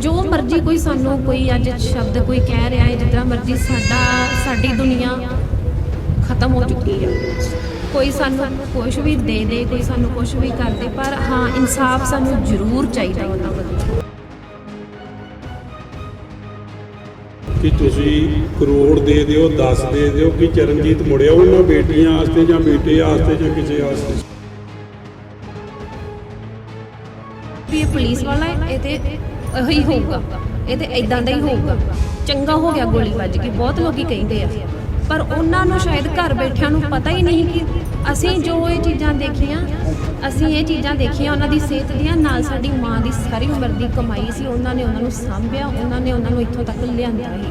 ਜੋ ਮਰਜ਼ੀ ਕੋਈ ਸਾਨੂੰ ਕੋਈ ਅੱਜ ਸ਼ਬਦ ਕੋਈ ਕਹਿ ਰਿਹਾ ਹੈ ਜਿੱਦਾਂ ਮਰਜ਼ੀ ਸਾਡਾ ਸਾਡੀ ਦੁਨੀਆ ਖਤਮ ਹੋ ਚੁੱਕੀ ਹੈ। ਕੋਈ ਸਾਨੂੰ ਕੁਝ ਵੀ ਦੇ ਦੇ ਕੋਈ ਸਾਨੂੰ ਕੁਝ ਵੀ ਕਰ ਦੇ ਪਰ ਹਾਂ ਇਨਸਾਫ ਸਾਨੂੰ ਜ਼ਰੂਰ ਚਾਹੀਦਾ ਉਹਨਾਂ ਵੱਲੋਂ ਕਿ ਤੁਸੀਂ ਕਰੋੜ ਦੇ ਦਿਓ 10 ਦੇ ਦਿਓ ਕਿ ਚਰਨਜੀਤ ਮੁੜਿਆ ਉਹਨਾਂ ਬੇਟੀਆਂ ਵਾਸਤੇ ਜਾਂ ਬੇਟੇ ਵਾਸਤੇ ਜਾਂ ਕਿਸੇ ਵਾਸਤੇ? ਵੀ ਪੁਲਿਸ ਵਾਲਾ ਹੈ ਇਹ ਹੋਊਗਾ। ਇਹ ਤੇ ਇਦਾਂ ਦਾ ਹੀ ਹੋਊਗਾ। ਚੰਗਾ ਹੋ ਗਿਆ ਗੋਲੀ ਵੱਜ ਗਈ ਬਹੁਤ ਲੋਕੀ ਕਹਿੰਦੇ ਆ। ਪਰ ਉਹਨਾਂ ਨੂੰ ਸ਼ਾਇਦ ਘਰ ਬੈਠਿਆਂ ਨੂੰ ਪਤਾ ਹੀ ਨਹੀਂ ਕਿ ਅਸੀਂ ਜੋ ਇਹ ਚੀਜ਼ਾਂ ਦੇਖੀਆਂ, ਅਸੀਂ ਇਹ ਚੀਜ਼ਾਂ ਦੇਖੀਆਂ, ਉਹਨਾਂ ਦੀ ਸਿਹਤ ਦੀਆਂ, ਨਾਲ ਸਾਡੀ ਮਾਂ ਦੀ ਸਾਰੀ ਉਮਰ ਦੀ ਕਮਾਈ ਸੀ, ਉਹਨਾਂ ਨੇ ਉਹਨਾਂ ਨੂੰ ਸਾਂਭਿਆ, ਉਹਨਾਂ ਨੇ ਉਹਨਾਂ ਨੂੰ ਇੱਥੋਂ ਤੱਕ ਲਿਆਂਦਾ ਹੀ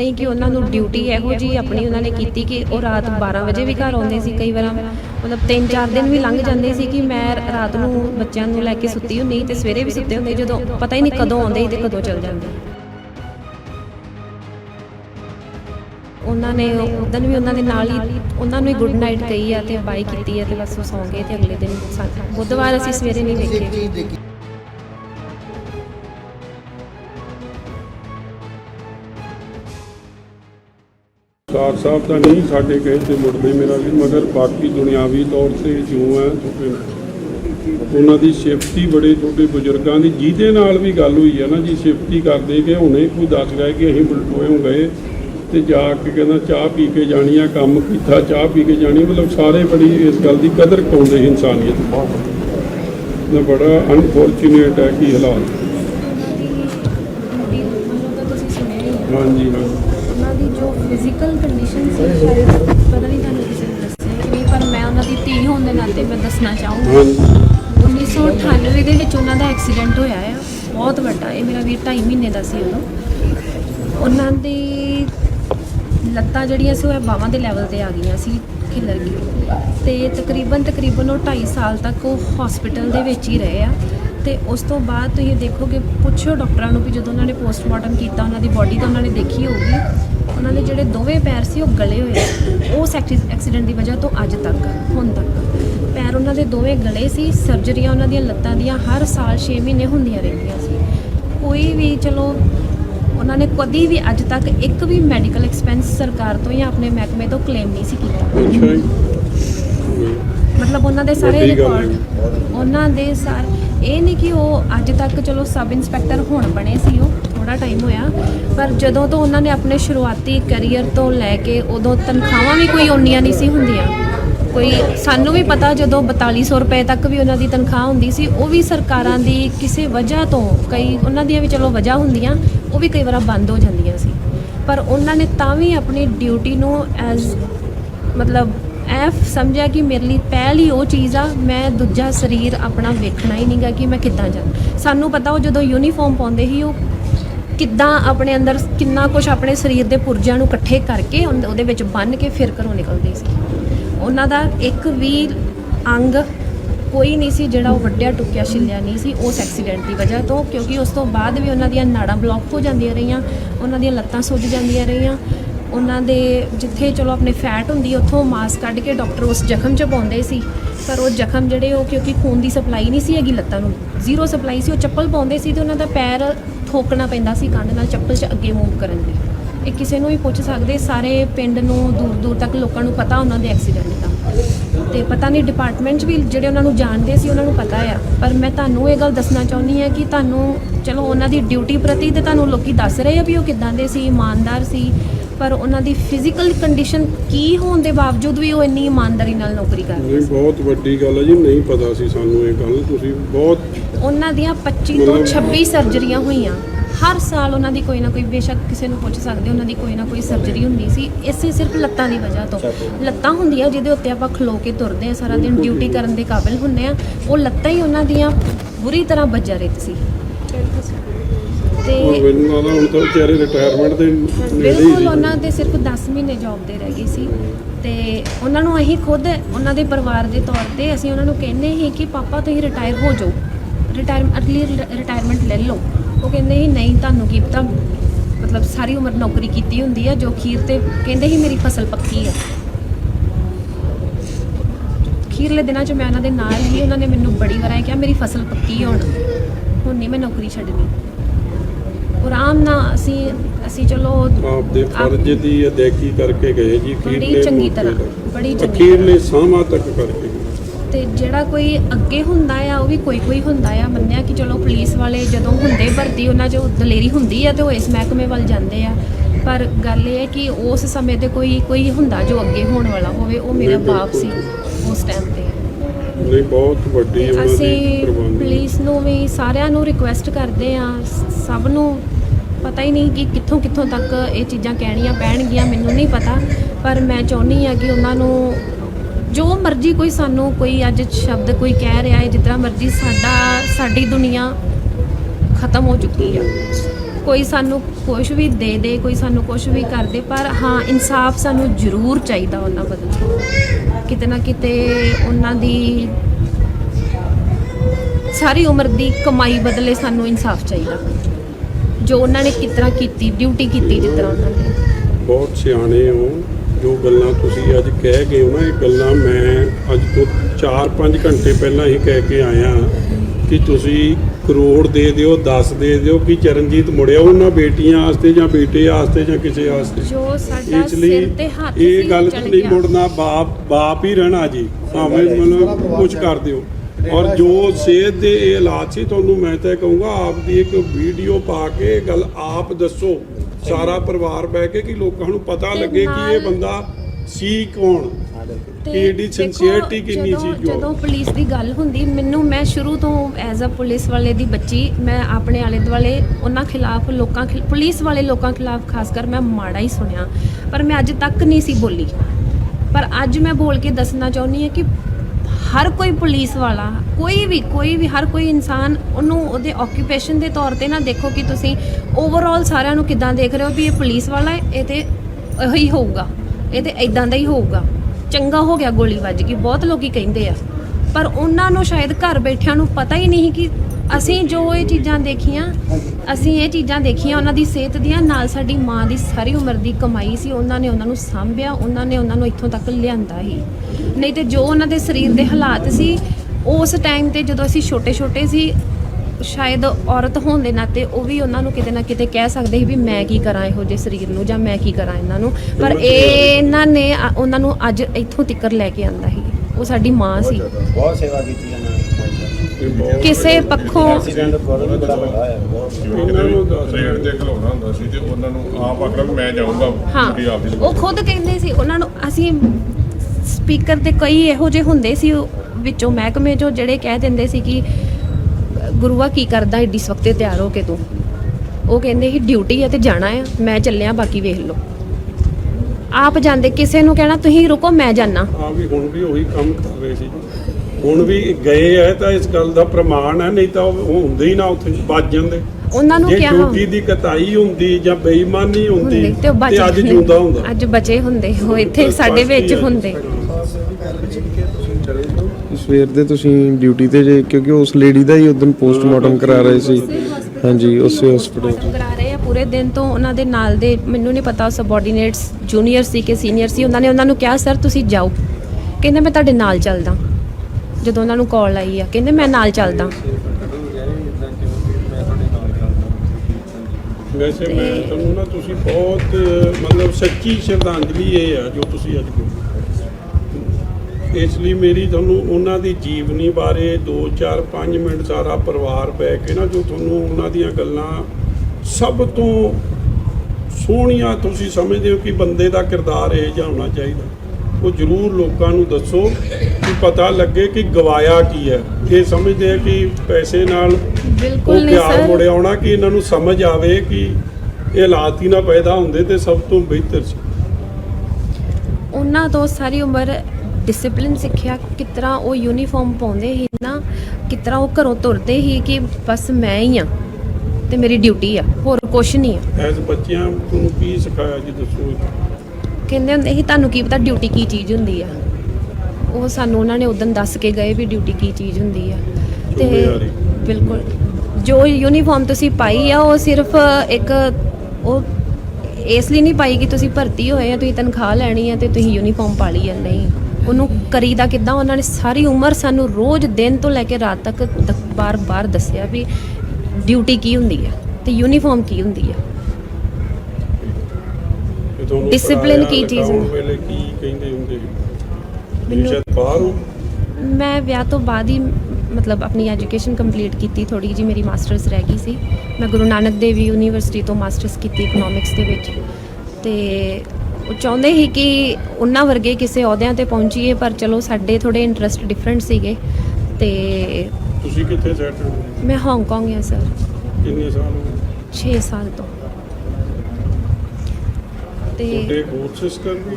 ਨਹੀਂ ਕਿ ਉਹਨਾਂ ਨੂੰ ਡਿਊਟੀ ਇਹੋ ਜੀ ਆਪਣੀ ਉਹਨਾਂ ਨੇ ਕੀਤੀ ਕਿ ਉਹ ਰਾਤ 12 ਵਜੇ ਵੀ ਘਰ ਆਉਂਦੇ ਸੀ ਕਈ ਵਾਰ। ਮਤਲਬ 3-4 ਦਿਨ ਵੀ ਲੰਘ ਜਾਂਦੇ ਸੀ ਕਿ ਮੈਂ ਰਾਤ ਨੂੰ ਬੱਚਿਆਂ ਨੂੰ ਲੈ ਕੇ ਸੁੱਤੀ ਹੁੰਦੀ ਤੇ ਸਵੇਰੇ ਵੀ ਸੁੱਤੇ ਹੁੰਦੇ ਜਦੋਂ ਪਤਾ ਹੀ ਨਹੀਂ ਕਦੋਂ ਆਉਂਦੇ ਸੀ ਤੇ ਕਦੋਂ ਚਲ ਜਾਂਦੇ ਉਹਨਾਂ ਨੇ ਉਦੋਂ ਵੀ ਉਹਨਾਂ ਦੇ ਨਾਲ ਹੀ ਉਹਨਾਂ ਨੂੰ ਹੀ ਗੁੱਡ ਨਾਈਟ ਕਹੀ ਆ ਤੇ ਬਾਈ ਕੀਤੀ ਆ ਤੇ ਬਸ ਉਹ ਸੌਂ ਗਏ ਤੇ ਅਗਲੇ ਦਿਨ ਸਾ- ਬੁੱਧਵਾਰ ਅਸੀਂ ਸਵੇਰੇ ਨਹੀਂ ਵੇਖੇ। ਸਾਥ ਸਾਹਿਬ ਤਾਂ ਨਹੀਂ ਸਾਡੇ ਕਹੇ ਤੇ ਮੁੜਦੇ ਮੇਰਾ ਵੀ ਮਗਰ ਬਾਕੀ ਦੁਨਿਆਵੀ ਤੌਰ ਤੇ ਜੋ ਹੈ ਉਹਨਾਂ ਦੀ ਸੇਫਟੀ ਬੜੇ ਛੋਟੇ ਬਜ਼ੁਰਗਾਂ ਦੀ ਜਿਹਦੇ ਨਾਲ ਵੀ ਗੱਲ ਹੋਈ ਹੈ ਨਾ ਜੀ ਸੇਫਟੀ ਕਰਦੇ ਕਿ ਹੁਣੇ ਕੋਈ ਦੱਸ ਰਿਹਾ ਕਿ ਅਸੀਂ ਬਲਟੋਏ ਗਏ ਤੇ ਜਾ ਕੇ ਕਹਿੰਦਾ ਚਾਹ ਪੀ ਕੇ ਜਾਣੀ ਆ ਕੰਮ ਕੀਤਾ ਚਾਹ ਪੀ ਕੇ ਜਾਣੀ ਮਤਲਬ ਸਾਰੇ ਬੜੀ ਇਸ ਗੱਲ ਦੀ ਕਦਰ ਪਾਉਂਦੇ ਇਨਸਾਨੀਅਤ ਦੀ ਨਾ ਬੜਾ ਅਨਫੋਰਚੂਨੇਟ ਹੈ ਕਿ ਹਾਲਾਤ। ਹਾਂਜੀ। ਹਾਂ ਉਹਨਾਂ ਦੀ ਜੋ ਫਿਜ਼ੀਕਲ ਕੰਡੀਸ਼ਨ ਸੀ ਸ਼ਾਇਦ ਪਤਾ ਨਹੀਂ ਤੁਹਾਨੂੰ ਕਿਸੇ ਨੇ ਦੱਸਿਆ ਕਿ ਨਹੀਂ ਪਰ ਮੈਂ ਉਹਨਾਂ ਦੀ ਧੀ ਹੋਣ ਦੇ ਨਾਤੇ ਮੈਂ ਦੱਸਣਾ ਚਾਹੂੰਗੀ। ਹਾਂਜੀ। 1998 ਦੇ ਵਿੱਚ ਉਹਨਾਂ ਦਾ ਐਕਸੀਡੈਂਟ ਹੋਇਆ ਆ ਬਹੁਤ ਵੱਡਾ ਇਹ ਮੇਰਾ ਵੀਰ 2.5 ਮਹੀਨੇ ਦਾ ਸੀ ਉਦੋਂ। ਉਹਨਾਂ ਦੀ ਲੱਤਾਂ ਜਿਹੜੀਆਂ ਸੀ ਉਹ ਬਾਹਾਂ ਦੇ ਲੈਵਲ ਤੇ ਆ ਗਈਆਂ ਸੀ ਖਿਲਰ ਗਈ। ਤੇ ਤਕਰੀਬਨ ਤਕਰੀਬਨ ਉਹ 2.5 ਸਾਲ ਤੱਕ ਉਹ ਹਸਪੀਟਲ ਦੇ ਵਿੱਚ ਹੀ ਰਹੇ ਆ। ਤੇ ਉਸ ਤੋਂ ਬਾਅਦ ਤੁਸੀਂ ਦੇਖੋਗੇ ਪੁੱਛੋ ਡਾਕਟਰਾਂ ਨੂੰ ਵੀ ਜਦੋਂ ਉਹਨਾਂ ਨੇ ਪੋਸਟਮਾਰਟਮ ਕੀਤਾ ਉਹਨਾਂ ਦੀ ਬਾਡੀ ਤਾਂ ਉਹਨਾਂ ਨੇ ਦੇਖੀ ਹੋਊਗੀ। ਉਹਨਾਂ ਦੇ ਜਿਹੜੇ ਦੋਵੇਂ ਪੈਰ ਸੀ ਉਹ ਗਲੇ ਹੋਏ। ਉਸ ਐਕਸੀ- ਐਕਸੀਡੈਂਟ ਦੀ ਵਜ੍ਹਾ ਤੋਂ ਅੱਜ ਤੱਕ ਹੁਣ ਤੱਕ। ਪੈਰ ਉਹਨਾਂ ਦੇ ਦੋਵੇਂ ਗਲੇ ਸੀ ਸਰਜਰੀਆਂ ਉਹਨਾਂ ਦੀਆਂ ਲੱਤਾਂ ਦੀਆਂ ਹਰ ਸਾਲ 6 ਮਹੀਨੇ ਹੁੰਦੀਆਂ ਰਹਿੰਦੀਆਂ ਸੀ। ਕੋਈ ਵੀ ਚਲੋ ਉਹਨਾਂ ਨੇ ਕਦੀ ਵੀ ਅੱਜ ਤੱਕ ਇੱਕ ਵੀ ਮੈਡੀਕਲ ਐਕਸਪੈਂਸ ਸਰਕਾਰ ਤੋਂ ਜਾਂ ਆਪਣੇ ਮਹਿਕਮੇ ਤੋਂ ਕਲੇਮ ਨਹੀਂ ਸੀ ਕੀਤਾ। ਮਤਲਬ ਉਹਨਾਂ ਦੇ ਸਾਰੇ। ਰਿਕਾਰਡ ਉਹਨਾਂ ਦੇ ਸਾਰ ਇਹ ਨਹੀਂ ਕਿ ਉਹ ਅੱਜ ਤੱਕ ਚਲੋ ਸਬ ਇੰਸਪੈਕਟਰ ਹੁਣ ਬਣੇ ਸੀ ਉਹ। ਥੋੜਾ ਟਾਈਮ ਹੋਇਆ। ਪਰ ਜਦੋਂ ਤੋਂ ਉਹਨਾਂ ਨੇ ਆਪਣੇ ਸ਼ੁਰੂਆਤੀ ਕੈਰੀਅਰ ਤੋਂ ਲੈ ਕੇ ਉਦੋਂ ਤਨਖਾਹਾਂ ਵੀ ਕੋਈ ਓਨੀਆਂ ਨਹੀਂ ਸੀ ਹੁੰਦੀਆਂ। ਕੋਈ ਸਾਨੂੰ ਵੀ ਪਤਾ ਜਦੋਂ 4200 ਰੁਪਏ ਤੱਕ ਵੀ ਉਹਨਾਂ ਦੀ ਤਨਖਾਹ ਹੁੰਦੀ ਸੀ, ਉਹ ਵੀ ਸਰਕਾਰਾਂ ਦੀ ਕਿਸੇ ਵਜ੍ਹਾ ਤੋਂ ਕਈ ਉਹਨਾਂ ਦੀਆਂ ਵੀ ਚਲੋ ਵਜ੍ਹਾ ਹੁੰਦੀਆਂ, ਉਹ ਵੀ ਕਈ ਵਾਰ ਬੰਦ ਹੋ ਜਾਂਦੀਆਂ ਸੀ। ਪਰ ਉਹਨਾਂ ਨੇ ਤਾਂ ਵੀ ਆਪਣੀ ਡਿਊਟੀ ਨੂੰ ਐਜ਼ ਮਤਲਬ ਐਫ ਸਮਝਿਆ ਕਿ ਮੇਰੇ ਲਈ ਪਹਿਲੀ ਉਹ ਚੀਜ਼ ਆ, ਮੈਂ ਦੂਜਾ ਸਰੀਰ ਆਪਣਾ ਵੇਖਣਾ ਹੀ ਨਹੀਂਗਾ ਕਿ ਮੈਂ ਕਿੱਦਾਂ ਜਾ ਸਾਨੂੰ ਪਤਾ ਉਹ ਜਦੋਂ ਯੂਨੀਫਾਰਮ ਪਾਉਂਦੇ ਸੀ, ਉਹ ਕਿੱਦਾਂ ਆਪਣੇ ਅੰਦਰ ਕਿੰਨਾ ਕੁਝ ਆਪਣੇ ਸਰੀਰ ਦੇ ਪੁਰਜਿਆਂ ਨੂੰ ਇਕੱਠੇ ਕਰਕੇ ਉਹਦੇ ਵਿੱਚ ਬੰਨ ਕੇ ਫਿਰ ਘਰੋਂ ਨਿਕਲਦੇ ਸੀ। ਉਹਨਾਂ ਦਾ ਇੱਕ ਵੀ ਅੰਗ ਕੋਈ ਨਹੀਂ ਸੀ ਜਿਹੜਾ ਉਹ ਵੱਡਿਆ ਟੁੱਕਿਆ ਛਿੱਲਿਆ ਨਹੀਂ ਸੀ, ਉਸ ਐਕਸੀਡੈਂਟ ਦੀ ਵਜ੍ਹਾ ਤੋਂ, ਕਿਉਂਕਿ ਉਸ ਤੋਂ ਬਾਅਦ ਵੀ ਉਹਨਾਂ ਦੀਆਂ ਨਾੜਾਂ ਬਲੌਕ ਹੋ ਜਾਂਦੀਆਂ ਰਹੀਆਂ, ਉਹਨਾਂ ਦੀਆਂ ਲੱਤਾਂ ਸੁੱਜ ਜਾਂਦੀਆਂ ਰਹੀਆਂ ਉਹਨਾਂ ਦੇ ਜਿੱਥੇ ਚਲੋ ਆਪਣੇ ਫੈਟ ਹੁੰਦੀ ਉੱਥੋਂ ਮਾਸ ਕੱਢ ਕੇ ਡਾਕਟਰ ਉਸ ਜ਼ਖਮ 'ਚ ਪਾਉਂਦੇ ਸੀ। ਪਰ ਉਹ ਜ਼ਖਮ ਜਿਹੜੇ ਉਹ ਕਿਉਂਕਿ ਖੂਨ ਦੀ ਸਪਲਾਈ ਨਹੀਂ ਸੀ ਹੈਗੀ ਲੱਤਾਂ ਨੂੰ ਜ਼ੀਰੋ ਸਪਲਾਈ ਸੀ, ਉਹ ਚੱਪਲ ਪਾਉਂਦੇ ਸੀ ਤੇ ਉਹਨਾਂ ਦਾ ਪੈਰ ਥੋਕਣਾ ਪੈਂਦਾ ਸੀ ਕੰਧ ਨਾਲ ਚੱਪਲ 'ਚ ਅੱਗੇ ਮੂਵ ਕਰਨ ਲਈ। ਇਹ ਕਿਸੇ ਨੂੰ ਵੀ ਪੁੱਛ ਸਕਦੇ, ਸਾਰੇ ਪਿੰਡ ਨੂੰ ਦੂਰ ਦੂਰ ਤੱਕ ਲੋਕਾਂ ਨੂੰ ਪਤਾ ਉਹਨਾਂ ਦੇ ਐਕਸੀਡੈਂਟ ਦਾ। ਤੇ ਪਤਾ ਨਹੀਂ ਡਿਪਾਰਟਮੈਂਟ 'ਚ ਵੀ ਜਿਹੜੇ ਉਹਨਾਂ ਨੂੰ ਜਾਣਦੇ ਸੀ, ਉਹਨਾਂ ਨੂੰ ਪਤਾ ਆ। ਪਰ ਮੈਂ ਤੁਹਾਨੂੰ ਇਹ ਗੱਲ ਦੱਸਣਾ ਚਾਹੁੰਦੀ ਹਾਂ ਕਿ ਤੁਹਾਨੂੰ, ਚਲੋ ਉਹਨਾਂ ਦੀ ਡਿਊਟੀ ਪ੍ਰਤੀ ਤੇ ਤੁਹਾਨੂੰ ਲੋਕੀ ਦੱਸ ਰਹੇ ਆ ਵੀ ਉਹ ਕਿੱਦਾਂ ਦੇ ਸੀ, ਇਮਾਨਦਾਰ ਸੀ ਪਰ ਉਹਨਾਂ ਦੀ ਫਿਜ਼ੀਕਲ ਕੰਡੀਸ਼ਨ ਕੀ ਹੋਣ ਦੇ ਬਾਵਜੂਦ ਵੀ ਉਹ ਇੰਨੀ ਇਮਾਨਦਾਰੀ ਨਾਲ ਨੌਕਰੀ ਕਰ ਰਹੇ ਨਹੀਂ ਬਹੁਤ ਵੱਡੀ ਗੱਲ ਹੈ ਜੀ ਨਹੀਂ ਪਤਾ ਸੀ ਸਾਨੂੰ ਇਹ ਗੱਲ। ਤੁਸੀਂ ਬਹੁਤ ਉਹਨਾਂ ਦੀਆਂ 25 ਤੋਂ 26 ਸਰਜਰੀਆਂ ਹੋਈਆਂ। ਹਰ ਸਾਲ ਉਹਨਾਂ ਦੀ ਕੋਈ ਨਾ ਕੋਈ ਬੇਸ਼ੱਕ ਕਿਸੇ ਨੂੰ ਪੁੱਛ ਸਕਦੇ ਉਹਨਾਂ ਦੀ ਕੋਈ ਨਾ ਕੋਈ ਸਰਜਰੀ ਹੁੰਦੀ ਸੀ। ਇਸੇ ਸਿਰਫ ਲੱਤਾਂ ਦੀ ਵਜ੍ਹਾ ਤੋਂ। ਲੱਤਾਂ ਹੁੰਦੀਆਂ ਜਿਹਦੇ ਉੱਤੇ ਆਪਾਂ ਖਲੋ ਕੇ ਤੁਰਦੇ ਆ ਸਾਰਾ ਦਿਨ ਡਿਊਟੀ ਕਰਨ ਦੇ ਕਾਬਿਲ ਹੁੰਨੇ ਆ ਉਹ ਲੱਤਾਂ ਹੀ ਉਹਨਾਂ ਦੀਆਂ ਬੁਰੀ ਤਰ੍ਹਾਂ ਬੱਜਾ ਰਹਿਤ ਸੀ ਤੇ ਮੈਨੂੰ ਲੱਗਦਾ ਹੁਣ ਤਾਂ ਵਿਚਾਰੇ ਰਿਟਾਇਰਮੈਂਟ ਦੇ ਨੇੜੇ ਹੀ ਬਿਲਕੁਲ ਉਹਨਾਂ ਦੇ ਸਿਰਫ 10 ਮਹੀਨੇ ਜੌਬ ਦੇ ਰਹਿ ਗਈ ਸੀ। ਤੇ ਉਹਨਾਂ ਨੂੰ ਅਸੀਂ ਖੁਦ ਉਹਨਾਂ ਦੇ ਪਰਿਵਾਰ ਦੇ ਤੌਰ ਤੇ ਅਸੀਂ ਉਹਨਾਂ ਨੂੰ ਕਹਿੰਦੇ ਸੀ ਕਿ ਪਾਪਾ ਤੁਸੀਂ ਰਿਟਾਇਰ ਹੋ ਜਾਓ। ਰਿਟਾਇਰ ਅਰਲੀ ਰਿਟਾਇਰਮੈਂਟ ਲੈ ਲਓ। ਉਹ ਕਹਿੰਦੇ ਸੀ ਨਹੀਂ ਤੁਹਾਨੂੰ ਕੀ ਪਤਾ ਮਤਲਬ ਸਾਰੀ ਉਮਰ ਨੌਕਰੀ ਕੀਤੀ ਹੁੰਦੀ ਹੈ ਜੋ ਖੀਰ ਤੇ ਕਹਿੰਦੇ ਸੀ ਮੇਰੀ ਫਸਲ ਪੱਕੀ ਹੈ ਅਖੀਰਲੇ ਦਿਨਾਂ 'ਚ ਮੈਂ ਉਹਨਾਂ ਦੇ ਨਾਲ ਹੀ ਉਹਨਾਂ ਨੇ ਮੈਨੂੰ ਬੜੀ ਵਾਰ ਇਹ ਕਿਹਾ ਮੇਰੀ ਫਸਲ ਪੱਕੀ ਹੁਣ। ਹੁਣ ਨਹੀਂ ਮੈਂ ਨੌਕਰੀ ਛੱਡਣੀ। ਆਰਾਮ ਨਾਲ ਅਸੀਂ ਅਸੀਂ ਚਲੋ ਆਪ- ਫਰਜ਼ ਦੀ ਅਦਾਇਗੀ ਕਰਕੇ ਗਏ ਜੀ ਬੜੀ ਚੰਗੀ ਤਰ੍ਹਾਂ। ਬੜੀ ਚੰਗੀ ਅਖੀਰਲੇ ਸਾਹਾਂ ਤੱਕ ਕਰਕੇ ਤੇ ਜਿਹੜਾ ਕੋਈ ਅੱਗੇ ਹੁੰਦਾ ਆ ਉਹ ਵੀ ਕੋਈ ਕੋਈ ਹੁੰਦਾ ਆ ਮੰਨਿਆ ਕਿ ਚਲੋ ਪੁਲਿਸ ਵਾਲੇ ਜਦੋਂ ਹੁੰਦੇ ਭਰਤੀ ਉਹਨਾਂ 'ਚ ਦਲੇਰੀ ਹੁੰਦੀ ਆ ਤੇ ਉਹ ਇਸ ਮਹਿਕਮੇ ਵੱਲ ਜਾਂਦੇ ਆ ਪਰ ਗੱਲ ਇਹ ਹੈ ਕਿ ਉਸ ਸਮੇਂ ਤੇ ਕੋਈ ਕੋਈ ਹੁੰਦਾ ਜੋ ਅੱਗੇ ਹੋਣ ਵਾਲਾ ਹੋਵੇ ਉਹ ਮੇਰਾ ਬਾਪ ਸੀ। ਉਸ ਟਾਈਮ ਤੇ ਨਹੀਂ ਬਹੁਤ ਵੱਡੀ ਉਹਨਾਂ ਦੀ ਪੁਲਿਸ ਨੂੰ ਵੀ ਸਾਰਿਆਂ ਨੂੰ ਰਿਕੁਐਸਟ ਕਰਦੇ ਆ। ਸਭ ਨੂੰ ਪਤਾ ਹੀ ਨਹੀਂ ਕਿ ਕਿੱਥੋਂ ਕਿੱਥੋਂ ਤੱਕ ਇਹ ਚੀਜ਼ਾਂ ਕਹਿਣੀਆਂ ਪੈਣਗੀਆਂ, ਮੈਨੂੰ ਨਹੀਂ ਪਤਾ। ਪਰ ਮੈਂ ਚਾਹੁੰਦੀ ਆ ਕਿ ਉਹਨਾਂ ਨੂੰ ਜੋ ਮਰਜ਼ੀ ਕੋਈ ਸਾਨੂੰ ਕੋਈ ਅੱਜ ਸ਼ਬਦ ਕੋਈ ਕਹਿ ਰਿਹਾ ਹੈ, ਜਿਸ ਮਰਜ਼ੀ ਸਾਡਾ, ਸਾਡੀ ਦੁਨੀਆ ਖਤਮ ਹੋ ਚੁੱਕੀ ਆ। ਕੋਈ ਸਾਨੂੰ ਕੁਝ ਵੀ ਦੇ ਦੇ, ਕੋਈ ਸਾਨੂੰ ਕੁਝ ਵੀ ਕਰ ਦੇ, ਪਰ ਹਾਂ, ਇਨਸਾਫ ਸਾਨੂੰ ਜ਼ਰੂਰ ਚਾਹੀਦਾ ਉਹਨਾਂ ਬਦਲ ਕਿਤੇ ਨਾ ਕਿਤੇ ਉਹਨਾਂ ਦੀ ਸਾਰੀ ਉਮਰ ਦੀ ਕਮਾਈ ਬਦਲੇ ਸਾਨੂੰ ਇਨਸਾਫ ਚਾਹੀਦਾ। ਜੋ ਉਹਨਾਂ ਨੇ ਕਿਸ ਤਰ੍ਹਾਂ ਕੀਤੀ ਡਿਊਟੀ ਕੀਤੀ ਜਿਸ ਤਰ੍ਹਾਂ ਉਹਨਾਂ ਨੇ। ਬਹੁਤ ਸਿਆਣੇ ਹੋ ਜੋ ਗੱਲਾਂ ਤੁਸੀਂ ਅੱਜ ਕਹਿ ਗਏ ਹੋ ਨਾ ਇਹ ਗੱਲਾਂ ਮੈਂ ਅੱਜ ਤੋਂ 4-5 ਘੰਟੇ ਪਹਿਲਾਂ ਹੀ ਕਹਿ ਕੇ ਆਇਆ ਕਿ ਤੁਸੀਂ ਕਰੋੜ ਦੇ ਦਿਓ 10 ਦੇ ਦਿਓ ਕਿ ਚਰਨਜੀਤ ਮੁੜਿਆ ਉਹਨਾਂ ਬੇਟੀਆਂ ਵਾਸਤੇ ਜਾਂ ਬੇਟੇ ਵਾਸਤੇ ਜਾਂ ਕਿਸੇ ਵਾਸਤੇ। ਜੋ ਸਾਡਾ ਸਿਰ ਤੇ ਹੱਥ ਇਹ ਗੱਲ ਨਹੀਂ। ਮੁੜਨਾ ਬਾਪ ਬਾਪ ਹੀ ਰਹਿਣਾ ਜੀ। ਭਾਵੇਂ ਮਤਲਬ ਕੁਝ ਕਰ ਦਿਓ। ਔਰ ਜੋ ਸਿਹਤ ਦੇ ਇਹ ਹਾਲਾਤ ਸੀ ਤੁਹਾਨੂੰ ਮੈਂ ਤਾਂ ਕਹੂੰਗਾ ਆਪ ਦੀ ਇੱਕ ਵੀਡੀਓ ਪਾ ਕੇ ਇਹ ਗੱਲ ਆਪ ਦੱਸੋ। ਸਾਰਾ ਪਰਿਵਾਰ ਬਹਿ ਕੇ ਕਿ ਲੋਕਾਂ ਨੂੰ ਪਤਾ ਲੱਗੇ ਕਿ ਇਹ ਬੰਦਾ ਸੀ ਕੌਣ? ਕਿ ਇਹਦੀ sincerity ਕਿੰਨੀ ਸੀ ਜੋ- ਜਦੋਂ ਪੁਲਿਸ ਦੀ ਗੱਲ ਹੁੰਦੀ ਮੈਨੂੰ ਮੈਂ ਸ਼ੁਰੂ ਤੋਂ ਐਜ਼ ਅ ਪੁਲਿਸ ਵਾਲੇ ਦੀ ਬੱਚੀ ਮੈਂ ਆਪਣੇ ਆਲੇ ਦੁਆਲੇ ਉਹਨਾਂ ਖਿਲਾਫ ਲੋਕਾਂ ਪੁਲਿਸ ਵਾਲੇ ਲੋਕਾਂ ਖਿਲਾਫ ਖਾਸ ਕਰ ਮੈਂ ਮਾੜਾ ਹੀ ਸੁਣਿਆ। ਪਰ ਮੈਂ ਅੱਜ ਤੱਕ ਨਹੀਂ ਸੀ ਬੋਲੀ। ਪਰ ਅੱਜ ਮੈਂ ਬੋਲ ਕੇ ਦੱਸਣਾ ਚਾਹੁੰਦੀ ਹਾਂ ਕਿ ਹਰ ਕੋਈ ਪੁਲਿਸ ਵਾਲਾ, ਕੋਈ ਵੀ ਕੋਈ ਵੀ ਹਰ ਕੋਈ ਇਨਸਾਨ ਉਹਨੂੰ ਉਹਦੇ ਆਕਿਊਪੇਸ਼ਨ ਦੇ ਤੌਰ ਤੇ ਨਾ ਦੇਖੋ ਕਿ ਤੁਸੀਂ ਓਵਰਆਲ ਸਾਰਿਆਂ ਨੂੰ ਕਿਦਾਂ ਦੇਖ ਰਹੇ ਹੋ ਵੀ ਇਹ ਪੁਲਿਸ ਵਾਲਾ ਹੈ, ਇਹ ਤੇ ਇਹੀ ਹੋਊਗਾ, ਇਹ ਤੇ ਇਦਾਂ ਦਾ ਹੀ ਹੋਊਗਾ। ਚੰਗਾ ਹੋ ਗਿਆ ਗੋਲੀ ਵੱਜ ਗਈ, ਬਹੁਤ ਲੋਕੀ ਕਹਿੰਦੇ ਆ। ਪਰ ਉਹਨਾਂ ਨੂੰ ਸ਼ਾਇਦ ਘਰ ਬੈਠਿਆਂ ਨੂੰ ਪਤਾ ਹੀ ਨਹੀਂ ਕਿ ਅਸੀਂ ਜੋ ਇਹ ਚੀਜ਼ਾਂ ਦੇਖੀਆਂ ਅਸੀਂ ਇਹ ਚੀਜ਼ਾਂ ਦੇਖੀਆਂ ਉਹਨਾਂ ਦੀ ਸਿਹਤ ਦੀਆਂ ਨਾਲ ਸਾਡੀ ਮਾਂ ਦੀ ਸਾਰੀ ਉਮਰ ਦੀ ਕਮਾਈ ਸੀ ਉਹਨਾਂ ਨੇ ਉਹਨਾਂ ਨੂੰ ਸਾਂਭਿਆ ਉਹਨਾਂ ਨੇ ਉਹਨਾਂ ਨੂੰ ਇੱਥੋਂ ਤੱਕ ਲਿਆਂਦਾ ਹੀ ਨਹੀਂ ਤੇ ਜੋ ਉਹਨਾਂ ਦੇ ਸਰੀਰ ਦੇ ਹਾਲਾਤ ਸੀ ਉਸ ਟਾਈਮ ਤੇ ਜਦੋਂ ਅਸੀਂ ਛੋਟੇ ਛੋਟੇ ਸੀ ਸ਼ਾਇਦ ਔਰਤ ਹੋਣ ਦੇ ਨਾਤੇ ਉਹ ਵੀ ਉਹਨਾਂ ਨੂੰ ਕਿਤੇ ਨਾ ਕਿਤੇ ਕਹਿ ਸਕਦੇ ਸੀ ਵੀ ਮੈਂ ਕੀ ਕਰਾਂ ਇਹੋ ਜਿਹੇ ਸਰੀਰ ਨੂੰ ਜਾਂ ਮੈਂ ਕੀ ਕਰਾਂ ਇਹਨਾਂ ਨੂੰ ਪਰ। ਇਹ ਇਹਨਾਂ ਨੇ ਉਹਨਾਂ ਨੂੰ ਅੱਜ ਇੱਥੋਂ ਤੱਕਰ ਲੈ ਕੇ ਆਂਦਾ ਸੀ ਉਹ ਸਾਡੀ ਮਾਂ ਸੀ। ਬਹੁਤ ਸੇਵਾ ਕੀਤੀ ਇਹਨਾਂ ਨੇ। ਕਿਸੇ ਪੱਖੋਂ ਐਕਸੀਡੈਂਟ ਬਹੁਤ ਬੜਾ ਵੱਡਾ ਹੈ ਬਹੁਤ ਇਹਨਾਂ ਨੂੰ ਦੱਸ ਰੇਡ ਤੇ ਖਲੋਣਾ ਹੁੰਦਾ ਸੀ ਤੇ ਉਹਨਾਂ ਨੂੰ ਆਪ ਆਖਣਾ ਵੀ ਮੈਂ ਜਾਊਂਗਾ ਹਾਂ ਛੁੱਟੀ ਆਪਦੀ ਉਹ ਖੁਦ ਕਹਿੰਦੇ ਸੀ ਉਹਨਾਂ ਨੂੰ ਅਸੀਂ ਸਪੀਕਰ ਤੇ ਕਈ ਇਹੋ ਜਿਹੇ ਹੁੰਦੇ ਸੀ ਉਹ ਵਿੱਚੋਂ ਮਹਿਕਮੇ ਚੋਂ ਜਿਹੜੇ ਕਹਿ ਦਿੰਦੇ ਸੀ ਕਿ ਗੁਰੂਆ ਕੀ ਕਰਦਾ ਏਡੀ ਸਵਖਤੇ ਤਿਆਰ ਹੋ ਕੇ ਤੂੰ? ਉਹ ਕਹਿੰਦੇ ਸੀ ਡਿਊਟੀ ਹੈ ਤੇ ਜਾਣਾ ਆ ਮੈਂ ਚੱਲਿਆ ਬਾਕੀ ਵੇਖ ਲਓ। ਆਪ ਜਾਂਦੇ ਕਿਸੇ ਨੂੰ ਕਹਿਣਾ ਤੁਸੀਂ ਰੁਕੋ ਮੈਂ ਜਾਣਾ ਆ ਵੀ ਹੁਣ ਵੀ ਉਹੀ ਕੰਮ ਕਰ ਰਹੇ ਸੀ। ਹੁਣ ਵੀ ਗਏ ਹੈ ਤਾਂ ਇਸ ਗੱਲ ਦਾ ਪ੍ਰਮਾਣ ਹੈ ਨਹੀਂ ਤਾਂ ਉਹ ਹੁੰਦੇ ਹੀ ਨਾ ਉੱਥੇ ਵੱਜ ਜਾਂਦੇ। ਉਹਨਾਂ ਨੂੰ ਜੇ ਕਿਹਾ ਡਿਊਟੀ ਦੀ ਕਤਾਈ ਹੁੰਦੀ ਜਾਂ ਬੇਈਮਾਨੀ ਹੁੰਦੀ ਤੇ ਅੱਜ। ਜਿਉਂਦਾ ਹੁੰਦਾ। ਅੱਜ ਬਚੇ ਹੁੰਦੇ ਉਹ ਇੱਥੇ ਸਾਡੇ ਵਿੱਚ ਹੁੰਦੇ। ਸਵੇਰ ਦੇ ਤੁਸੀਂ ਡਿਊਟੀ ਤੇ ਜੇ ਕਿਉਂਕਿ ਉਸ ਲੇਡੀ ਦਾ ਹੀ ਉਦੋਂ ਪੋਸਟਮਾਰਟਮ ਕਰਾ ਰਹੇ ਸੀ। ਹਾਂਜੀ ਉਸੇ ਹਸਪੀਟਲ ਕਰਾ ਰਹੇ ਪੂਰੇ ਦਿਨ ਤੋਂ ਉਹਨਾਂ ਦੇ ਨਾਲ ਦੇ ਮੈਨੂੰ ਨਹੀਂ ਪਤਾ ਸਬਆਰਡੀਨੇਟਸ ਜੂਨੀਅਰ ਸੀ ਕਿ ਸੀਨੀਅਰ ਸੀ ਉਹਨਾਂ ਨੇ ਉਹਨਾਂ ਨੂੰ ਕਿਹਾ ਸਰ ਤੁਸੀਂ ਜਾਓ। ਕਹਿੰਦੇ ਮੈਂ ਤੁਹਾਡੇ ਨਾਲ ਚੱਲਦਾ। ਜਦੋਂ ਉਹਨਾਂ ਨੂੰ ਕਾਲ ਆਈ ਆ ਕਹਿੰਦੇ ਮੈਂ ਨਾਲ ਚੱਲਦਾ। ਵੈਸੇ ਮੈਂ ਤੁਹਾਨੂੰ ਨਾ ਤੁਸੀਂ ਬਹੁਤ ਮਤਲਬ ਸੱਚੀ ਸ਼ਰਧਾਂਜਲੀ ਇਹ ਆ ਜੋ ਤੁਸੀਂ ਅੱਜ ਕੀਤੀ ਇਸ ਲਈ ਮੇਰੀ ਤੁਹਾਨੂੰ ਉਹਨਾਂ ਦੀ ਜੀਵਨੀ ਬਾਰੇ 2 4 5 ਮਿੰਟ ਸਾਰਾ ਪਰਿਵਾਰ ਬੈ ਕੇ ਨਾ ਜੋ ਤੁਹਾਨੂੰ ਉਹਨਾਂ ਦੀਆਂ ਗੱਲਾਂ ਸਭ ਤੋਂ ਸੋਹਣੀਆਂ ਤੁਸੀਂ ਸਮਝਦੇ ਹੋ ਕਿ ਬੰਦੇ ਦਾ ਕਿਰਦਾਰ ਇਹ ਜਿਹਾ ਹੋਣਾ ਚਾਹੀਦਾ। ਉਹ ਜ਼ਰੂਰ ਲੋਕਾਂ ਨੂੰ ਦੱਸੋ ਕਿ ਪਤਾ ਲੱਗੇ ਕਿ ਗਵਾਇਆ ਕੀ ਹੈ। ਇਹ ਸਮਝਦੇ ਆ ਕਿ ਪੈਸੇ ਨਾਲ ਬਿਲਕੁਲ ਨਹੀਂ ਸਰ। ਮੁੜੇ ਆਉਣਾ ਕਿ ਇਹਨਾਂ ਨੂੰ ਸਮਝ ਆਵੇ ਕਿ ਇਹ ਹਾਲਾਤ ਹੀ ਨਾ ਪੈਦਾ ਹੁੰਦੇ ਤੇ ਸਭ ਤੋਂ ਬਿਹਤਰ ਸੀ। ਉਹਨਾਂ ਤੋਂ ਸਾਰੀ ਉਮਰ ਡਿਸਪਲਿਨ ਸਿੱਖਿਆ ਕਿਤਰਾ ਉਹ ਯੂਨੀਫਾਰਮ ਪਾਉਂਦੇ ਸੀ ਨਾ ਕਿਤਰਾ ਉਹ ਘਰੋਂ ਤੁਰਦੇ ਸੀ ਕਿ ਬਸ ਮੈਂ ਹੀ ਆ। ਤੇ ਮੇਰੀ ਡਿਊਟੀ ਆ ਹੋਰ ਕੁਛ ਨਹੀਂ ਆ। ਐਸ ਬੱਚਿਆਂ ਨੂੰ ਕੀ ਸਿਖਾਇਆ ਜੀ ਦੱਸੋ ਕਹਿੰਦੇ ਹੁੰਦੇ ਸੀ ਤੁਹਾਨੂੰ ਕੀ ਪਤਾ ਡਿਊਟੀ ਕੀ ਚੀਜ਼ ਹੁੰਦੀ ਆ? ਉਹ ਸਾਨੂੰ ਉਹਨਾਂ ਨੇ ਉਦੋਂ ਦੱਸ ਕੇ ਗਏ ਵੀ ਡਿਊਟੀ ਕੀ ਚੀਜ਼ ਹੁੰਦੀ ਆ। ਤੇ ਜ਼ਿੰਮੇਵਾਰੀ। ਬਿਲਕੁਲ। ਜੋ ਯੂਨੀਫਾਰਮ ਤੁਸੀਂ ਪਾਈ ਆ ਉਹ ਸਿਰਫ ਇੱਕ ਉਹ ਇਸ ਲਈ ਨਹੀਂ ਪਾਈ ਕਿ ਤੁਸੀਂ ਭਰਤੀ ਹੋਏ ਆ ਤੁਸੀਂ ਤਨਖਾਹ ਲੈਣੀ ਆ ਤੇ ਤੁਸੀਂ ਯੂਨੀਫਾਰਮ ਪਾ ਲਈ ਆ ਨਹੀਂ। ਉਹਨੂੰ ਕਰੀਦਾ ਕਿੱਦਾਂ? ਉਹਨਾਂ ਨੇ ਸਾਰੀ ਉਮਰ ਸਾਨੂੰ ਰੋਜ਼ ਦਿਨ ਤੋਂ ਲੈ ਕੇ ਰਾਤ ਤੱਕ ਬਾਰ-ਬਾਰ ਦੱਸਿਆ ਵੀ ਡਿਊਟੀ ਕੀ ਹੁੰਦੀ ਹੈ ਤੇ ਯੂਨੀਫਾਰਮ ਕੀ ਹੁੰਦੀ ਹੈ ਤੇ ਤੁਹਾਨੂੰ Discipline ਪੜ੍ਹਾਇਆ ਕੀ ਚੀਜ਼ ਲਿਖਾਉਣ ਹੈ? ਵੇਲੇ ਕੀ ਕਹਿੰਦੇ ਹੁੰਦੇ ਤੁਸੀਂ ਮੈਨੂੰ- ਸ਼ਾਇਦ ਬਾਹਰ ਹੋ। ਮੈਂ ਵਿਆਹ ਤੋਂ ਬਾਅਦ ਹੀ ਮਤਲਬ ਆਪਣੀ ਐਜੂਕੇਸ਼ਨ ਕੰਪਲੀਟ ਕੀਤੀ ਥੋੜੀ ਜੀ ਮੇਰੀ ਮਾਸਟਰਸ ਰਹਿ ਗਈ ਸੀ। ਮੈਂ ਗੁਰੂ ਨਾਨਕ ਦੇਵ ਯੂਨੀਵਰਸਿਟੀ ਤੋਂ ਮਾਸਟਰਸ ਕੀਤੀ ਇਕਨੋਮਿਕਸ ਦੇ ਵਿੱਚ। ਤੇ ਉਹ ਚਾਹੁੰਦੇ ਸੀ ਕਿ ਉਹਨਾਂ ਵਰਗੇ ਕਿਸੇ ਅਹੁਦਿਆਂ ਤੇ ਪਹੁੰਚੀਏ ਪਰ ਚਲੋ ਸਾਡੇ ਥੋੜੇ ਇੰਟਰਸਟ ਡਿਫਰੈਂਟ ਸੀਗੇ। ਤੇ ਤੁਸੀਂ ਕਿੱਥੇ ਸੈਟ ਹੋ ਮੈਂ ਹਾਂਗਕਾਂਗ ਹਾਂ ਸਰ ਕਿੰਨੇ ਸਾਲ ਹੋ ਗਏ? 6 ਸਾਲ ਤੋਂ। ਤੇ ਤੁਹਾਡੇ ਕੋਰਸਸ ਕਰ ਰਹੇ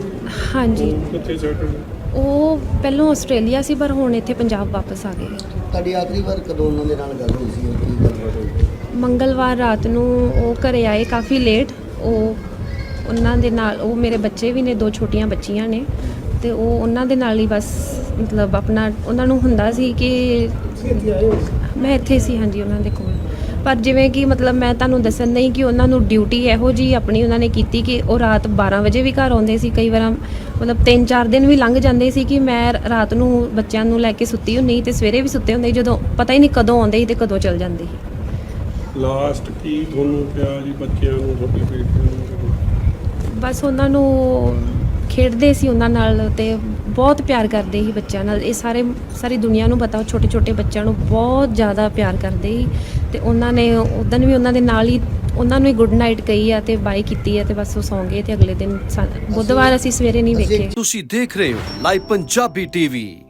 ਹਾਂਜੀ। ਉਹ ਕਿੱਥੇ ਸੈਟ ਹੋ ਉਹ ਪਹਿਲਾਂ ਆਸਟ੍ਰੇਲੀਆ ਸੀ ਪਰ ਹੁਣ ਇੱਥੇ ਪੰਜਾਬ ਵਾਪਸ ਆ ਗਏ। ਤੁਹਾਡੀ ਆਖਰੀ ਵਾਰ ਕਦੋਂ ਉਹਨਾਂ ਦੇ ਨਾਲ ਗੱਲ ਹੋਈ ਸੀ? ਉਹ ਕੀ ਗੱਲ ਹੋਈ? ਮੰਗਲਵਾਰ ਰਾਤ ਨੂੰ ਉਹ ਘਰੇ ਆਏ ਕਾਫੀ ਲੇਟ ਉਹ ਉਹਨਾਂ ਦੇ ਨਾਲ ਉਹ ਮੇਰੇ ਬੱਚੇ ਵੀ ਨੇ ਦੋ ਛੋਟੀਆਂ ਬੱਚੀਆਂ ਨੇ। ਤੇ ਉਹ ਉਹਨਾਂ ਦੇ ਨਾਲ ਹੀ ਬਸ ਮਤਲਬ ਆਪਣਾ ਉਹਨਾਂ ਨੂੰ ਹੁੰਦਾ ਸੀ ਕਿ ਮੈਂ ਇੱਥੇ ਸੀ ਹਾਂਜੀ ਉਹਨਾਂ ਦੇ ਕੋਲ। ਪਰ ਜਿਵੇਂ ਕਿ ਮਤਲਬ ਮੈਂ ਤੁਹਾਨੂੰ ਦੱਸਣ ਨਹੀਂ ਕਿ ਉਹਨਾਂ ਨੂੰ ਡਿਊਟੀ ਇਹੋ ਜੀ ਆਪਣੀ ਉਹਨਾਂ ਨੇ ਕੀਤੀ ਕਿ ਉਹ ਰਾਤ 12 ਵਜੇ ਵੀ ਘਰ ਆਉਂਦੇ ਸੀ ਕਈ ਵਾਰ ਮਤਲਬ 3-4 ਦਿਨ ਵੀ ਲੰਘ ਜਾਂਦੇ ਸੀ ਕਿ ਮੈਂ ਰਾਤ ਨੂੰ ਬੱਚਿਆਂ ਨੂੰ ਲੈ ਕੇ ਸੁੱਤੀ ਹੁੰਦੀ ਤੇ ਸਵੇਰੇ ਵੀ ਸੁੱਤੇ ਹੁੰਦੇ ਜਦੋਂ ਪਤਾ ਹੀ ਨਹੀਂ ਕਦੋਂ ਆਉਂਦੇ ਸੀ ਤੇ ਕਦੋਂ ਚਲ ਜਾਂਦੇ ਸੀ। ਲਾਸਟ ਕੀ ਤੁਹਾਨੂੰ ਪਿਆ ਜੀ ਬੱਚਿਆਂ ਨੂੰ ਤੁਹਾਡੇ ਬੇਟੇ ਨੂੰ? ਬਸ ਉਹਨਾਂ ਨੂੰ ਖੇਡਦੇ ਸੀ ਉਹਨਾਂ ਨਾਲ ਤੇ ਬਹੁਤ ਪਿਆਰ ਕਰਦੇ ਸੀ ਬੱਚਿਆਂ ਨਾਲ। ਇਹ ਸਾਰੇ ਸਾਰੀ ਦੁਨੀਆ ਨੂੰ ਪਤਾ ਛੋਟੇ ਛੋਟੇ ਬੱਚਿਆਂ ਨੂੰ ਬਹੁਤ ਜ਼ਿਆਦਾ ਪਿਆਰ ਕਰਦੇ ਸੀ ਤੇ ਉਹਨਾਂ ਨੇ ਉਦੋਂ ਵੀ ਉਹਨਾਂ ਦੇ ਨਾਲ ਹੀ ਉਹਨਾਂ ਨੂੰ ਹੀ ਗੁੱਡ ਨਾਈਟ ਕਹੀ ਆ ਤੇ ਬਾਈ ਕੀਤੀ ਆ ਤੇ ਬਸ ਉਹ ਸੌਂ ਗਏ ਤੇ ਅਗਲੇ ਦਿਨ ਸਾ- ਬੁੱਧਵਾਰ ਅਸੀਂ ਸਵੇਰੇ ਨਹੀਂ ਵੇਖੇ। ਤੁਸੀਂ ਦੇਖ ਰਹੇ ਹੋ ਲਾਈਵ ਪੰਜਾਬੀ ਟੀਵੀ।